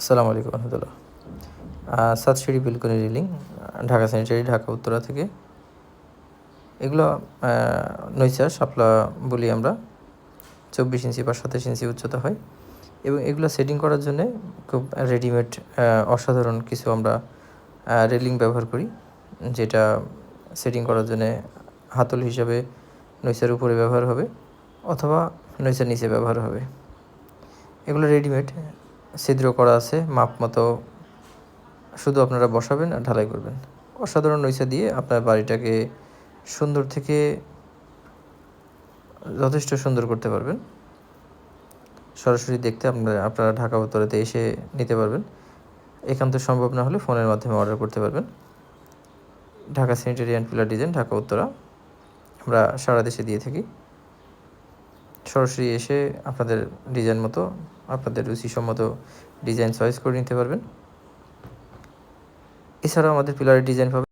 আসসালামু আলাইকুম রহমতুল্লাহ। সাত সিঁড়ি balcony railing, Dhaka sanitary Dhaka Uttara থেকে। এগুলো নৈচা, শাপলা বলি আমরা। চব্বিশ ইঞ্চি বা সাতাশ ইঞ্চি উচ্চতা হয়। এবং এগুলো সেটিং করার জন্যে খুব রেডিমেড অসাধারণ কিছু আমরা রেলিং ব্যবহার করি। যেটা সেটিং করার জন্যে হাতল হিসাবে নৈচার উপরে ব্যবহার হবে, অথবা নৈচার নিচে ব্যবহার হবে। এগুলো রেডিমেড ছিদ্র করা আছে, মাপ মতো। শুধু আপনারা বসাবেন আর ঢালাই করবেন। অসাধারণ নৈশা দিয়ে আপনার বাড়িটাকে সুন্দর থেকে যথেষ্ট সুন্দর করতে পারবেন। সরাসরি দেখতে আপনারা আপনারা ঢাকা উত্তরাতে এসে নিতে পারবেন। একান্ত সম্ভব না হলে ফোনের মাধ্যমে অর্ডার করতে পারবেন। Dhaka sanitary and pillar design, Dhaka Uttara. আমরা সারা দেশে দিয়ে থাকি। সরাসরি এসে আপনাদের ডিজাইন মতো, আপনাদের রুচিসম্মত ডিজাইন চয়েস করে নিতে পারবেন। এছাড়াও আমাদের পিলারের ডিজাইন পাবেন।